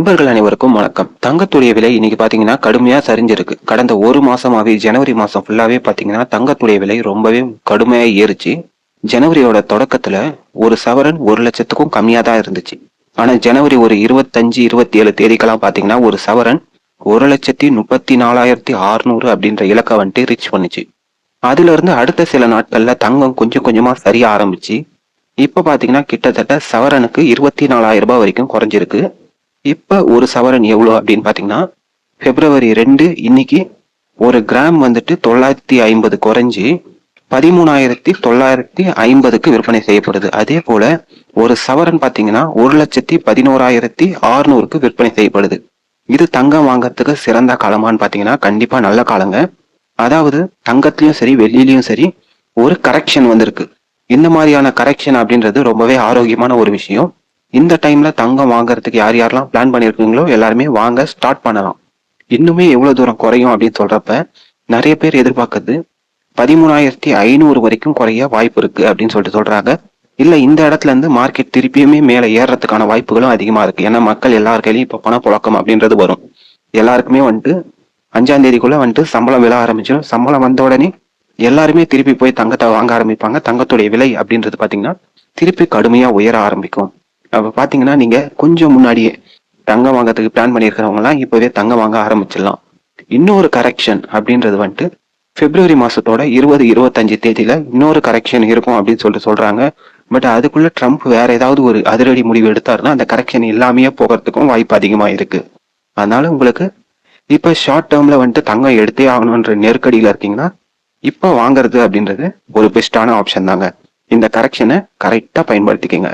நண்பர்கள் அனைவருக்கும் வணக்கம். தங்கத்துடைய விலை இன்னைக்கு பாத்தீங்கன்னா கடுமையா சரிஞ்சிருக்கு. கடந்த ஒரு மாசமாவே ஜனவரி மாசம் ஃபுல்லாவே பாத்தீங்கன்னா தங்கத்துடைய விலை ரொம்பவே கடுமையா ஏறுச்சு. ஜனவரியோட தொடக்கத்துல ஒரு சவரன் ஒரு லட்சத்துக்கும் கம்மியா தான் இருந்துச்சு. ஆனா ஜனவரி ஒரு இருபத்தஞ்சு இருபத்தி ஏழு தேதிக்கெல்லாம் பாத்தீங்கன்னா ஒரு சவரன் ஒரு லட்சத்தி முப்பத்தி நாலாயிரத்தி அறுநூறு அப்படின்ற இலக்கை வந்துட்டு ரீச் பண்ணுச்சு. அதுல இருந்து அடுத்த சில நாட்கள்ல தங்கம் கொஞ்சம் கொஞ்சமா சரிய ஆரம்பிச்சு. இப்ப பாத்தீங்கன்னா கிட்டத்தட்ட சவரனுக்கு இருபத்தி நாலாயிரம் ரூபாய் வரைக்கும் குறைஞ்சிருக்கு. இப்போ ஒரு சவரன் எவ்வளோ அப்படின்னு பார்த்தீங்கன்னா பிப்ரவரி ரெண்டு இன்னைக்கு ஒரு கிராம் வந்துட்டு தொள்ளாயிரத்தி ஐம்பது குறைஞ்சி பதிமூணாயிரத்தி தொள்ளாயிரத்தி ஐம்பதுக்கு விற்பனை செய்யப்படுது. அதே போல ஒரு சவரன் பார்த்தீங்கன்னா ஒரு லட்சத்தி பதினோராயிரத்தி ஆறுநூறுக்கு விற்பனை செய்யப்படுது. இது தங்கம் வாங்கறதுக்கு சிறந்த காலமான்னு பார்த்தீங்கன்னா கண்டிப்பா நல்ல காலங்க. அதாவது தங்கத்திலையும் சரி வெள்ளிலையும் சரி ஒரு கரெக்ஷன் வந்திருக்கு. இந்த மாதிரியான கரெக்ஷன் அப்படின்றது ரொம்பவே ஆரோக்கியமான ஒரு விஷயம். இந்த டைம்ல தங்கம் வாங்குறதுக்கு யார் யாரெல்லாம் பிளான் பண்ணியிருக்கீங்களோ எல்லாருமே வாங்க ஸ்டார்ட் பண்ணலாம். இன்னுமே எவ்வளவு தூரம் குறையும் அப்படின்னு சொல்றப்ப நிறைய பேர் எதிர்பார்க்குறது பதிமூணாயிரத்தி ஐநூறு வரைக்கும் குறைய வாய்ப்பு இருக்கு அப்படின்னு சொல்லிட்டு சொல்றாங்க. இல்ல இந்த இடத்துல இருந்து மார்க்கெட் திருப்பியுமே மேல ஏறுறதுக்கான வாய்ப்புகளும் அதிகமா இருக்கு. ஏன்னா மக்கள் எல்லார் கையிலயும் இப்ப பணப்புழக்கம் அப்படின்றது வரும். எல்லாருக்குமே வந்துட்டு அஞ்சாம் தேதிக்குள்ள வந்துட்டு சம்பளம் விழ ஆரம்பிச்சிடும். சம்பளம் வந்த உடனே எல்லாருமே திருப்பி போய் தங்கத்தை வாங்க ஆரம்பிப்பாங்க. தங்கத்துடைய விலை அப்படின்றது பாத்தீங்கன்னா திருப்பி கடுமையா உயர ஆரம்பிக்கும். அப்போ பார்த்தீங்கன்னா நீங்கள் கொஞ்சம் முன்னாடியே தங்கம் வாங்கிறதுக்கு பிளான் பண்ணியிருக்கிறவங்களாம் இப்போவே தங்கம் வாங்க ஆரம்பிச்சிடலாம். இன்னொரு கரெக்ஷன் அப்படின்றது வந்துட்டு பிப்ரவரி மாசத்தோட இருபது இருபத்தஞ்சு தேதியில இன்னொரு கரெக்ஷன் இருக்கும் அப்படின்னு சொல்லிட்டு சொல்றாங்க. பட் அதுக்குள்ள ட்ரம்ப் வேற ஏதாவது ஒரு அதிரடி முடிவு எடுத்தாருன்னா அந்த கரெக்ஷன் இல்லாமையே போகிறதுக்கும் வாய்ப்பு அதிகமா இருக்கு. அதனால உங்களுக்கு இப்ப ஷார்ட் டேர்ம்ல வந்துட்டு தங்கம் எடுத்தே ஆகணுன்ற நெருக்கடியில இருக்கீங்கன்னா இப்ப வாங்குறது அப்படின்றது ஒரு பெஸ்டான ஆப்ஷன் தாங்க. இந்த கரெக்ஷனை கரெக்டா பயன்படுத்திக்கங்க.